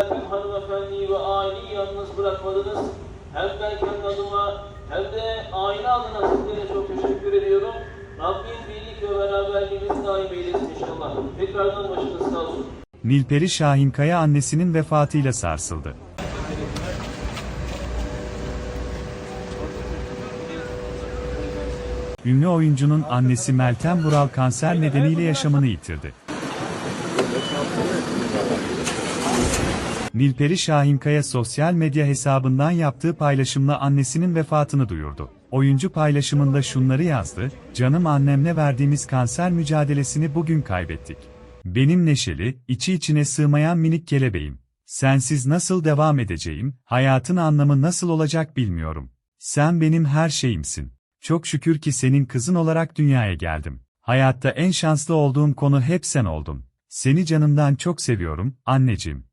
Tüm hanımefendiyi ve aileyi yalnız bırakmadınız. Hem ben kendi adıma hem de aile adına sizlere çok teşekkür ediyorum. Rabbim birlik ve beraberliğimiz daim eylesin inşallah. Tekrardan başınız sağ olsun. Nilperi Şahinkaya annesinin vefatıyla sarsıldı. Ünlü oyuncunun annesi Meltem Vural kanser nedeniyle yaşamını yitirdi. Nilperi Şahinkaya sosyal medya hesabından yaptığı paylaşımla annesinin vefatını duyurdu. Oyuncu paylaşımında şunları yazdı, Canım annemle verdiğimiz kanser mücadelesini bugün kaybettik. Benim neşeli, içi içine sığmayan minik kelebeğim. Sensiz nasıl devam edeceğim, hayatın anlamı nasıl olacak bilmiyorum. Sen benim her şeyimsin. Çok şükür ki senin kızın olarak dünyaya geldim. Hayatta en şanslı olduğum konu hep sen oldun. Seni canımdan çok seviyorum, anneciğim.